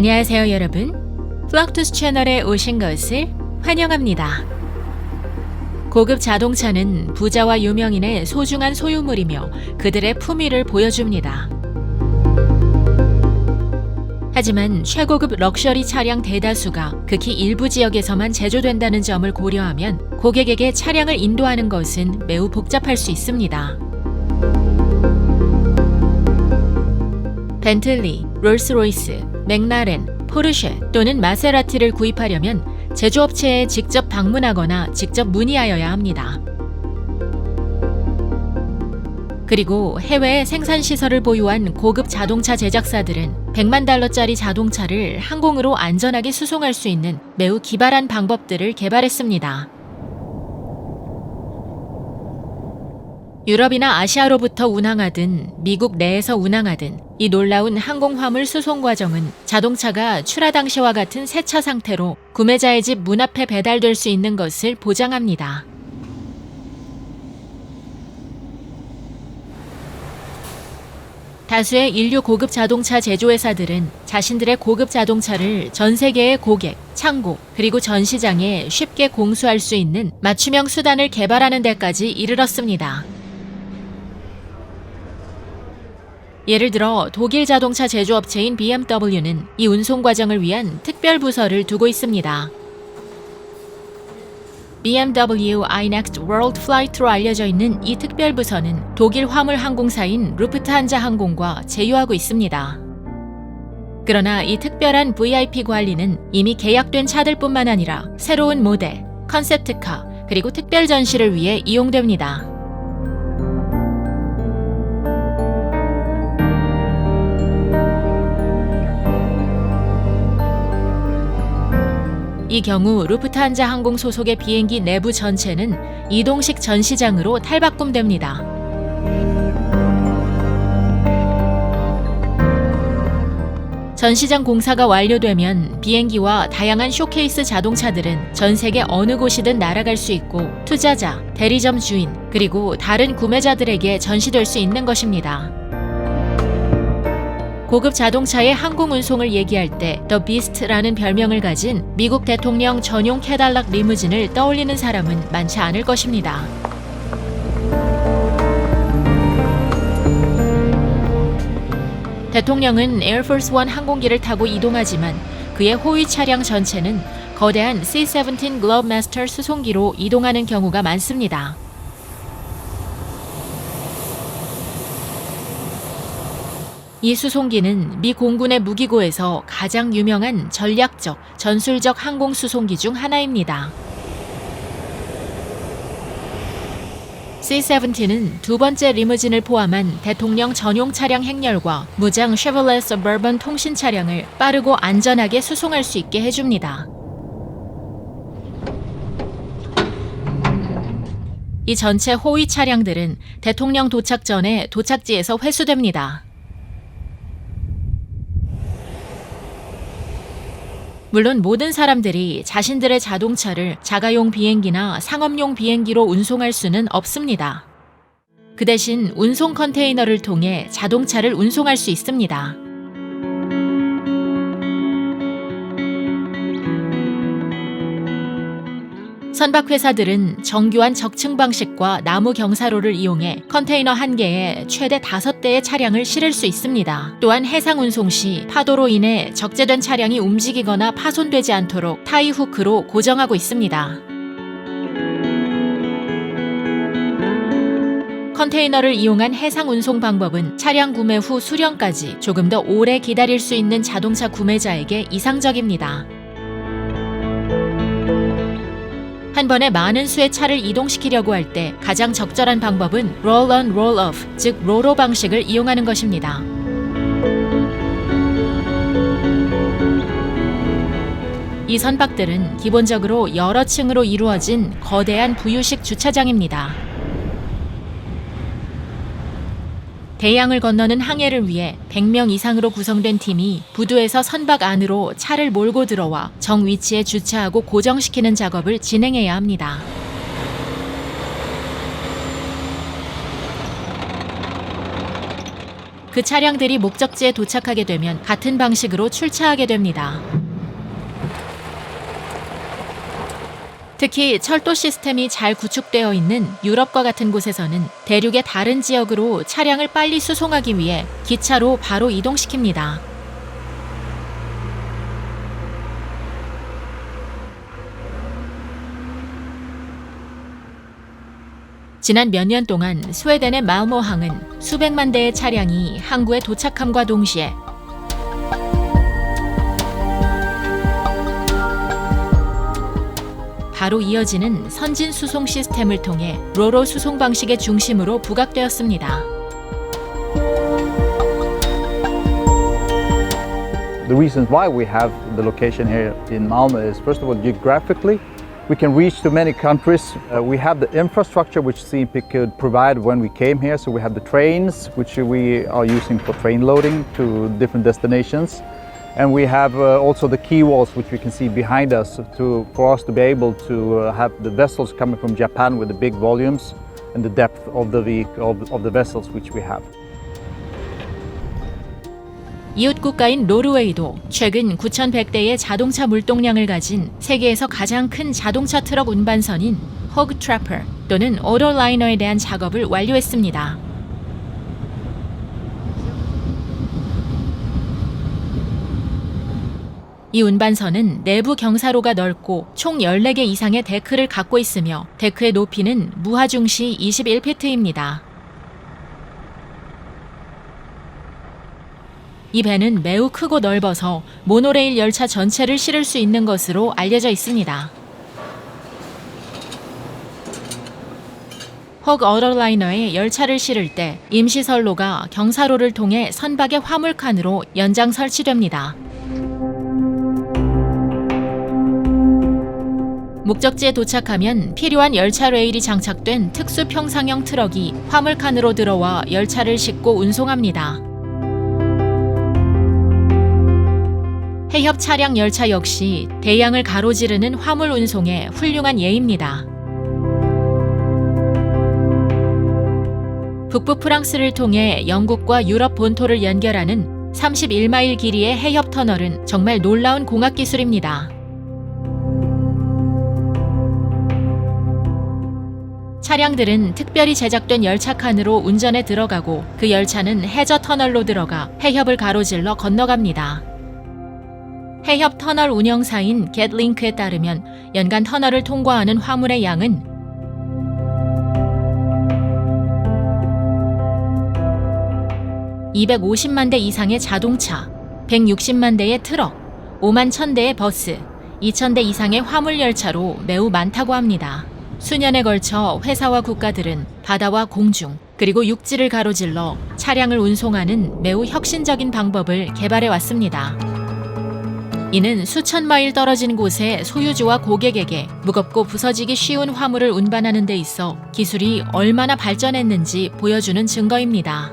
안녕하세요 여러분. 플럭투스 채널에 오신 것을 환영합니다. 고급 자동차는 부자와 유명인의 소중한 소유물이며 그들의 품위를 보여줍니다. 하지만 최고급 럭셔리 차량 대다수가 극히 일부 지역에서만 제조된다는 점을 고려하면 고객에게 차량을 인도하는 것은 매우 복잡할 수 있습니다. 벤틀리, 롤스로이스, 맥라렌, 포르쉐 또는 마세라티를 구입하려면 제조업체에 직접 방문하거나 직접 문의하여야 합니다. 그리고 해외에 생산 시설을 보유한 고급 자동차 제작사들은 100만 달러짜리 자동차를 항공으로 안전하게 수송할 수 있는 매우 기발한 방법들을 개발했습니다. 유럽이나 아시아로부터 운항하든 미국 내에서 운항하든 이 놀라운 항공 화물 수송 과정은 자동차가 출하 당시와 같은 세차 상태로 구매자의 집 문 앞에 배달될 수 있는 것을 보장합니다. 다수의 인류 고급 자동차 제조회사들은 자신들의 고급 자동차를 전 세계의 고객, 창고, 그리고 전 시장에 쉽게 공수할 수 있는 맞춤형 수단을 개발하는 데까지 이르렀습니다. 예를 들어 독일 자동차 제조업체인 BMW는 이 운송 과정을 위한 특별 부서를 두고 있습니다. BMW iNext World Flight로 알려져 있는 이 특별 부서는 독일 화물 항공사인 루프트한자 항공과 제휴하고 있습니다. 그러나 이 특별한 VIP 관리는 이미 계약된 차들뿐만 아니라 새로운 모델, 컨셉트카, 그리고 특별 전시를 위해 이용됩니다. 이 경우 루프트한자 항공 소속의 비행기 내부 전체는 이동식 전시장으로 탈바꿈됩니다. 전시장 공사가 완료되면 비행기와 다양한 쇼케이스 자동차들은 전 세계 어느 곳이든 날아갈 수 있고 투자자, 대리점 주인, 그리고 다른 구매자들에게 전시될 수 있는 것입니다. 고급 자동차의 항공 운송을 얘기할 때 The Beast라는 별명을 가진 미국 대통령 전용 캐달락 리무진을 떠올리는 사람은 많지 않을 것입니다. 대통령은 에어포스 원 항공기를 타고 이동하지만 그의 호위 차량 전체는 거대한 C-17 글로브마스터 수송기로 이동하는 경우가 많습니다. 이 수송기는 미 공군의 무기고에서 가장 유명한 전략적, 전술적 항공 수송기 중 하나입니다. C-17은 두 번째 리무진을 포함한 대통령 전용 차량 행렬과 무장 쉐벌레 서버번 통신 차량을 빠르고 안전하게 수송할 수 있게 해줍니다. 이 전체 호위 차량들은 대통령 도착 전에 도착지에서 회수됩니다. 물론 모든 사람들이 자신들의 자동차를 자가용 비행기나 상업용 비행기로 운송할 수는 없습니다. 그 대신 운송 컨테이너를 통해 자동차를 운송할 수 있습니다. 선박 회사들은 정교한 적층 방식과 나무 경사로를 이용해 컨테이너 한 개에 최대 다섯 대의 차량을 실을 수 있습니다. 또한 해상 운송 시 파도로 인해 적재된 차량이 움직이거나 파손되지 않도록 타이 후크로 고정하고 있습니다. 컨테이너를 이용한 해상 운송 방법은 차량 구매 후 수령까지 조금 더 오래 기다릴 수 있는 자동차 구매자에게 이상적입니다. 한 번에 많은 수의 차를 이동시키려고 할 때 가장 적절한 방법은 roll on roll off, 즉 로로 방식을 이용하는 것입니다. 이 선박들은 기본적으로 여러 층으로 이루어진 거대한 부유식 주차장입니다. 대양을 건너는 항해를 위해 100명 이상으로 구성된 팀이 부두에서 선박 안으로 차를 몰고 들어와 정 위치에 주차하고 고정시키는 작업을 진행해야 합니다. 그그 차량들이 목적지에 도착하게 되면 같은 방식으로 출차하게 됩니다. 특히 철도 시스템이 잘 구축되어 있는 유럽과 같은 곳에서는 대륙의 다른 지역으로 차량을 빨리 수송하기 위해 기차로 바로 이동시킵니다. 지난 몇 년 동안 스웨덴의 마우모항은 수백만 대의 차량이 항구에 도착함과 동시에 바로 이어지는 선진 수송 시스템을 통해 로로 수송 방식의 중심으로 부각되었습니다. The reasons why we have the location here in Malmö is first of all geographically we can reach to many countries. Uh, we have the infrastructure which CMP could provide when we came here. So we have the trains which we are using for train loading to different destinations. And we have uh, also the quay walls which we can see behind us to, for us to be able to uh, have the vessels coming from Japan with the big volumes and the depth of the, vehic- of, of the vessels which we have. 이웃 국가인 노르웨이도 최근 9,100대의 자동차 물동량을 가진 세계에서 가장 큰 자동차 트럭 운반선인 호그 트래퍼 또는 오토라이너에 대한 작업을 완료했습니다. 이 운반선은 내부 경사로가 넓고 총 14개 이상의 데크를 갖고 있으며 데크의 높이는 무하중시 21피트입니다. 이 배는 매우 크고 넓어서 모노레일 열차 전체를 실을 수 있는 것으로 알려져 있습니다. 혹 어더라이너에 열차를 실을 때 임시선로가 경사로를 통해 선박의 화물칸으로 연장 설치됩니다. 목적지에 도착하면 필요한 열차 레일이 장착된 특수 평상형 트럭이 화물칸으로 들어와 열차를 싣고 운송합니다. 해협 차량 열차 역시 대양을 가로지르는 화물 운송의 훌륭한 예입니다. 북부 프랑스를 통해 영국과 유럽 본토를 연결하는 31마일 길이의 해협 터널은 정말 놀라운 공학 기술입니다. 차량들은 특별히 제작된 열차 칸으로 운전에 들어가고 그 열차는 해저 터널로 들어가 해협을 가로질러 건너갑니다. 해협 터널 운영사인 겟링크에 따르면 연간 터널을 통과하는 화물의 양은 (250만 대) 이상의 자동차, (160만 대의 트럭, (5만 1천 대의 버스, (2천 대) 이상의 화물 열차로 매우 많다고 합니다. 수년에 걸쳐 회사와 국가들은 바다와 공중 그리고 육지를 가로질러 차량을 운송하는 매우 혁신적인 방법을 개발해 왔습니다. 이는 수천 마일 떨어진 곳의 소유주와 고객에게 무겁고 부서지기 쉬운 화물을 운반하는 데 있어 기술이 얼마나 발전했는지 보여주는 증거입니다.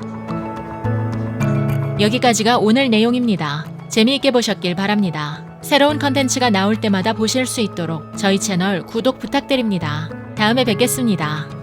여기까지가 오늘 내용입니다. 재미있게 보셨길 바랍니다. 새로운 컨텐츠가 나올 때마다 보실 수 있도록 저희 채널 구독 부탁드립니다. 다음에 뵙겠습니다.